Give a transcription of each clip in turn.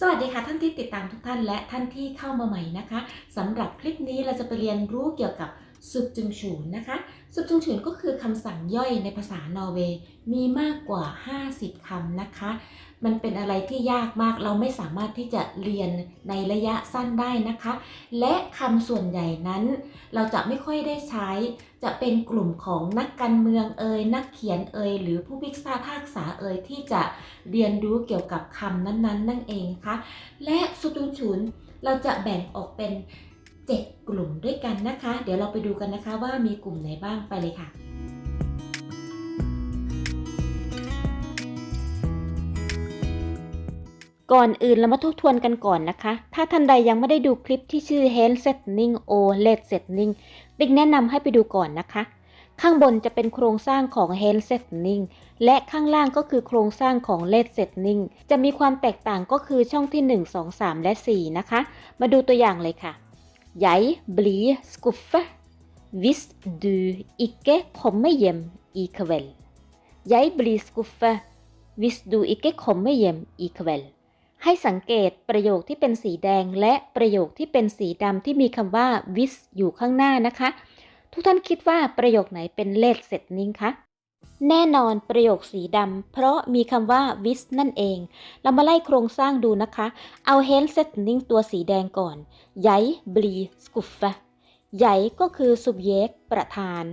สวัสดีค่ะท่านที่ติดตามทุกท่านและท่านที่เข้ามาใหม่นะคะสำหรับคลิปนี้เราจะไปเรียนรู้เกี่ยวกับสุดจุงฉูนนะคะสุดจุงฉูนก็คือคำสั่งย่อยในภาษานอร์เวย์มีมากกว่า 50คำนะคะ มันเป็นอะไรที่ยากมาก เราไม่สามารถที่จะเรียนในระยะสั้นได้นะคะ และคำส่วนใหญ่นั้น เราจะไม่ค่อยได้ใช้ จะเป็นกลุ่มของนักการเมืองเอ่ยนักเขียนเอ่ยหรือผู้พิพากษาเอ่ยที่จะเรียนรู้เกี่ยวกับคำนั้นๆนั่นเองคะและสุตุนฉุนเราจะแบ่งออกเป็น 7 กลุ่มด้วยกันนะคะ เดี๋ยวเราไปดูกันนะคะว่ามีกลุ่มไหนบ้างไปเลยค่ะ ก่อนอื่นเรามาทบทวนกันก่อนนะคะ ถ้าท่านใดยังไม่ได้ดูคลิปที่ชื่อ Hand Setting O Led Setting ติ๊กแนะนำให้ไปดูก่อนนะคะ ข้างบนจะเป็นโครงสร้างของ Hand Setting และข้างล่างก็คือโครงสร้างของ Led Setting จะมีความแตกต่างก็คือช่องที่ 1 2 3 และ 4 นะคะ มาดูตัวอย่างเลยค่ะ Jeg blir skuffet hvis du ikke kommer hjem i kveld. Jeg blir skuffet hvis du ikke kommer hjem i kveld. ให้สังเกตประโยคที่เป็นสีแดงและประโยคที่เป็นสีดำที่มีคำว่า with อยู่ข้างหน้านะคะ ทุกท่านคิดว่าประโยคไหนเป็นเลดเสร็จนิ่งคะแน่นอนประโยคสีดำเพราะมีคำว่า with นั่นเอง เรามาไล่โครงสร้างดูนะคะ เอา hand setting ตัวสีแดงก่อน Jeg blir skuffet ใหญ่ก็คือ subject ประธาน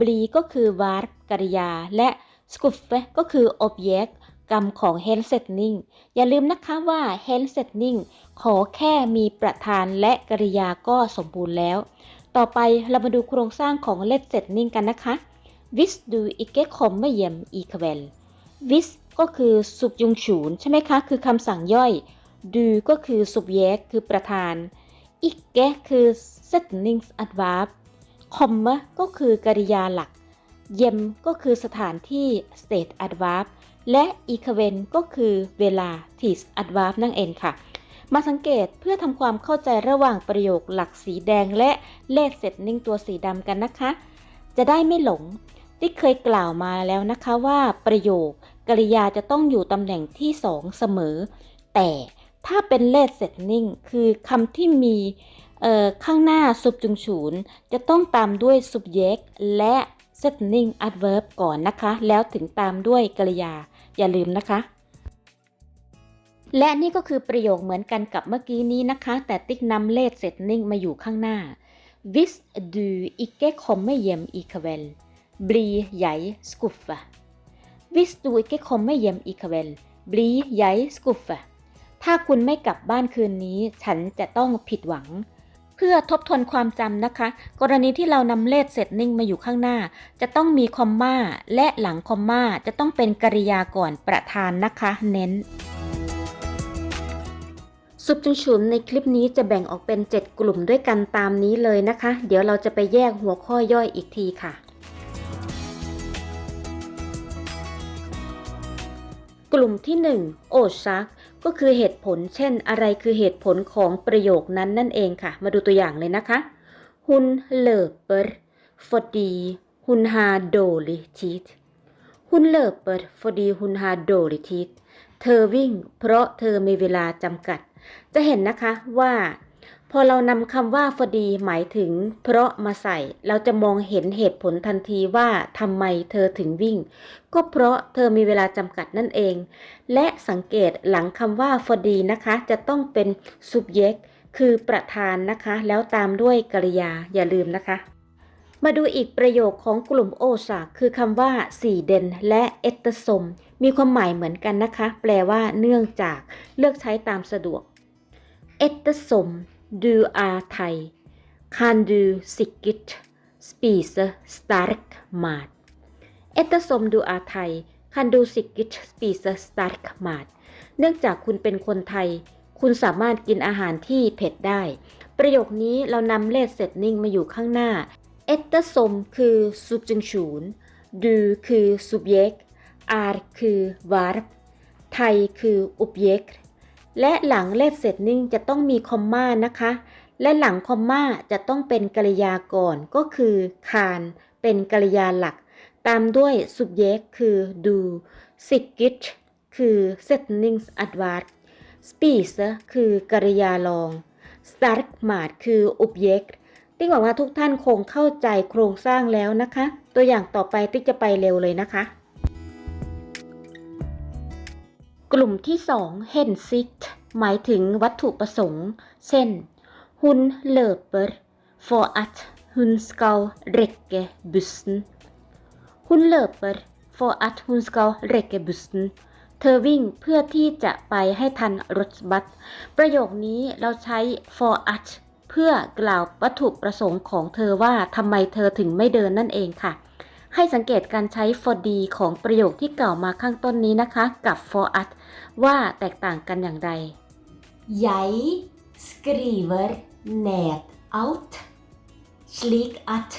bli ก็คือ verb กริยา และ skuffet ก็คือ object กรรมของ hand setting อย่าลืมนะคะว่า hand setting ขอแค่มีประธานและกริยาก็สมบูรณ์แล้ว ต่อไปเรามาดูโครงสร้างของ let setting กันนะคะ Hvis du ikke kommer hjem i kveld Hvis ก็คือ subjunction ใช่ไหมคะ คือคำสั่งย่อย du ก็คือ subject คือประธาน ikke คือ setnings adverb komme ก็คือกริยาหลัก jem ก็คือสถานที่ state adverb และ e k v e n ก็คือเวลา tis adverb นั่นเองค่ะ มาสังเกตเพื่อทำความเข้าใจระหว่างประโยคหลักสีแดงและเลขเซตนิ่งตัวสีดำกันนะคะ จะได้ไม่หลงที่เคยกล่าวมาแล้วนะคะว่าประโยคกริยาจะต้องอยู่ตำแหน่งที่สองเสมอ แต่ถ้าเป็นเลขเซตนิ่งคือคำที่มีข้างหน้า subjunction จะต้องตามด้วย subject และ setting adverb ก่อนนะคะ แล้วถึงตามด้วยกริยา อย่าลืมนะคะ และนี่ก็คือประโยคเหมือนกันกับเมื่อกี้นี้นะคะ แต่ติ๊กนำเลขเซตนิ่งมาอยู่ข้างหน้า Hvis du ikke kommer hjem i kveld blir jeg skuffet Hvis du ikke kommer hjem i kveld blir jeg skuffet ถ้าคุณไม่กลับบ้านคืนนี้ ฉันจะต้องผิดหวัง เพื่อทบทวนความจำนะคะ กรณีที่เรานำเลขเซตนิ่งมาอยู่ข้างหน้า จะต้องมีคอมมาและหลังคอมมาจะต้องเป็นกริยาก่อนประธานนะคะ เน้นซุปจุงฉุนในคลิปนี้จะแบ่งออกเป็น 7 กลุ่มด้วยกันตามนี้เลยนะคะ เดี๋ยวเราจะไปแยกหัวข้อย่อยอีกทีค่ะ กลุ่มที่ 1 โอชัก ก็คือเหตุผล เช่น อะไรคือเหตุผลของประโยคนั้นนั่นเองค่ะ มาดูตัวอย่างเลยนะคะหุนเลเปิดฟอดีหุนฮาโดลิทิตหุนเลเปิดฟอดีหุนฮาโดลิทิตเธอวิ่งเพราะเธอมีเวลาจำกัด จะเห็นนะคะว่า พอเรานำคำว่าฟดีหมายถึง เพราะมาใส่ เราจะมองเห็นเหตุผลทันทีว่าทำไมเธอถึงวิ่ง ก็เพราะเธอมีเวลาจำกัดนั่นเอง และสังเกตหลังคำว่าฟดีนะคะ จะต้องเป็น subject คือประธานนะคะ แล้วตามด้วยกริยาอย่าลืมนะคะ มาดูอีกประโยคของกลุ่มโอซากคือคำว่าสี่เดนและเอตสม มีความหมายเหมือนกันนะคะ แปลว่าเนื่องจากเลือกใช้ตามสะดวก เอตสม ดูอาไทยคันดูสิกิตสปีเซสตาร์กมาดเอตสมดูอาไทยคันดูสิกิตสปีเซสตาร์กมาดเนื่องจากคุณเป็นคนไทย คุณสามารถกินอาหารที่เผ็ดได้ ประโยคนี้เรานำเลขเซตนิ่งมาอยู่ข้างหน้าเอตสมคือ subjunction ดูคือ subject r คือ verb ไทยคือ object และหลังเลขเสร็จนิ่งจะต้องมีคอมมานะคะ และหลังคอมมาจะต้องเป็นกริยาก่อนก็คือคานเป็นกริยาหลัก ตามด้วย subject คือ do sigit คือ setnings adverb spise คือกริยาลอง stark mat คือ object ติ๊กหวังว่าทุกท่านคงเข้าใจโครงสร้างแล้วนะคะ ตัวอย่างต่อไปติ๊กจะไปเร็วเลยนะคะ กลุ่มที่2 hensikt หมายถึงวัตถุประสงค์ เช่น hun løper for at hun skal rekke bussen hun løper for at hun skal rekke bussen เธอวิ่งเพื่อที่จะไปให้ทันรถบัส ประโยคนี้เราใช้ for at เพื่อกล่าววัตถุประสงค์ของเธอว่าทำไมเธอถึงไม่เดินนั่นเองค่ะ ให้สังเกตการใช้ for d ของประโยคที่กล่าวมาข้างต้นนี้นะคะ กับ for at ว่าแตกต่างกันอย่างไร Jeg skriver ned alt, slik at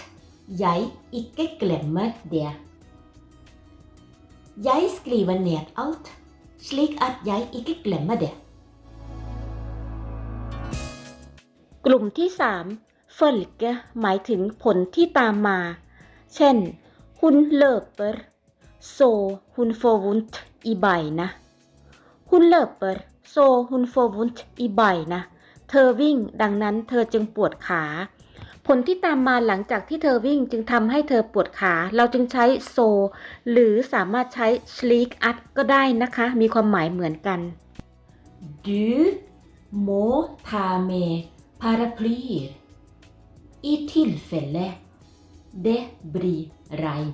jeg ikke glemmer det. Jeg skriver ned alt, slik at jeg ikke glemmer det. กลุ่มที่ 3 følge หมายถึงผลที่ตามมา เช่น hun løper så hun får vondt i beina hun løper så hun får vondt i beina เธอวิ่งดังนั้นเธอจึงปวดขา ผลที่ตามมาหลังจากที่เธอวิ่งจึงทำให้เธอปวดขา เราจึงใช้ so หรือสามารถใช้ sleek at ก็ได้นะคะ มีความหมายเหมือนกัน Du må ta med paraplyer i tilfelle det blir regn.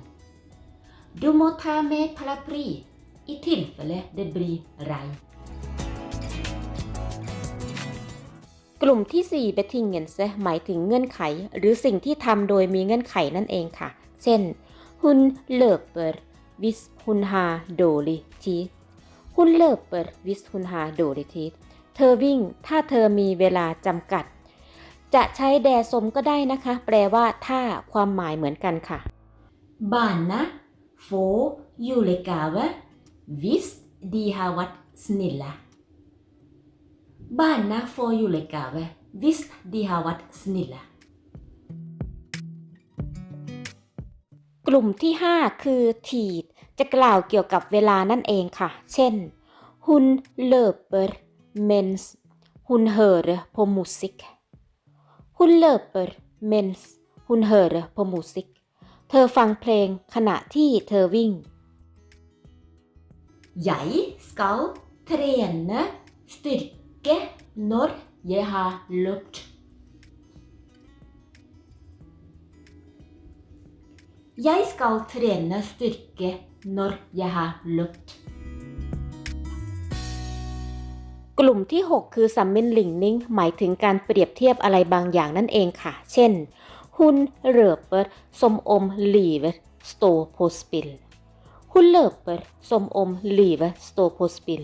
Du må ta med paraply i tilfelle det blir regn. กลุ่มที่ 4 betingelse หมายถึงเงื่อนไข หรือสิ่งที่ทำโดยมีเงื่อนไขนั่นเองค่ะ เช่น hun løper hvis hun har dårlig tid hun løper hvis hun har dårlig tid เธอวิ่งถ้าเธอมีเวลาจำกัด จะใช้แดสมก็ได้นะคะ แปลว่าถ้าความหมายเหมือนกันค่ะ Barna får julegave hvis de har vært snille. Barna får julegave hvis de har vært snille. กลุ่มที่ 5 คือทีดจะกล่าวเกี่ยวกับเวลานั่นเองค่ะ เช่น hun løper mens hun hører på musikk hun løper mens hun hører på musikk เธอฟังเพลงขณะที่เธอวิ่ง Jeg skal trene styrke når jeg har løpt. Jeg skal trene styrke når jeg har løpt. กลุ่มที่ 6 คือสัมมินลิงนิงหมายถึงการเปรียบเทียบอะไรบางอย่างนั่นเองค่ะ เช่น หุนเหลือเปิดสมอมลีเวสโตโพสปิลหุนเหลือเปิดสมอมลีเวสโตโพสปิล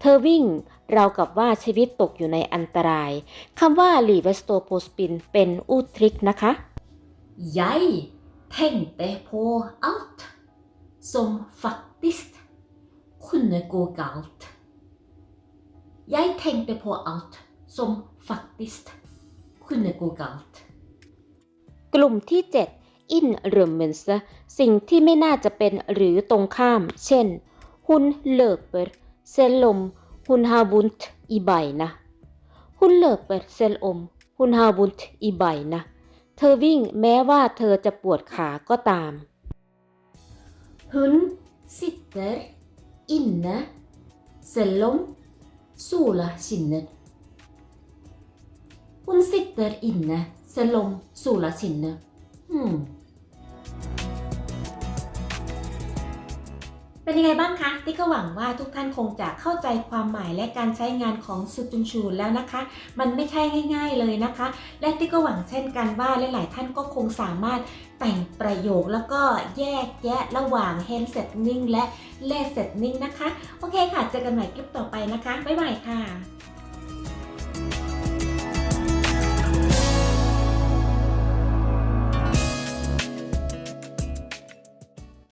เธอวิ่งเรากับว่าชีวิตตกอยู่ในอันตรายคำว่าหลีเวสโตโพสปินเป็นอูทริกนะคะย a ยเท่งเตโพอัลต์สมฟัตติสคุณโกกัลต์ Jeg tenkte på alt som faktisk kunne gå galt. กลุ่มที่ 7 in r e m e n s สิ่งที่ไม่น่าจะเป็นหรือตรงข้าม เช่น hun løper selv om hun har vondt i beina hun løper selv om hun har vondt i beina เธอวิ่งแม้ว่าเธอจะปวดขาก็ตาม Hun sitter inne selv om sola skinner. Hun sitter inne selv om sola skinner. Hmm. เป็นยังไงบ้างคะ ติ๊กก็หวังว่าทุกท่านคงจะเข้าใจความหมายและการใช้งานของสุจุนชูแล้วนะคะ มันไม่ใช่ง่าย ๆเลยนะคะ และติ๊กก็หวังเช่นกันว่าหลายๆท่านก็คงสามารถแต่งประโยคแล้วก็แยกแยะระหว่าง hand setting และ l e t setting นะคะ โอเคค่ะ เจอกันใหม่คลิปต่อไปนะคะ บ๊ายบายค่ะ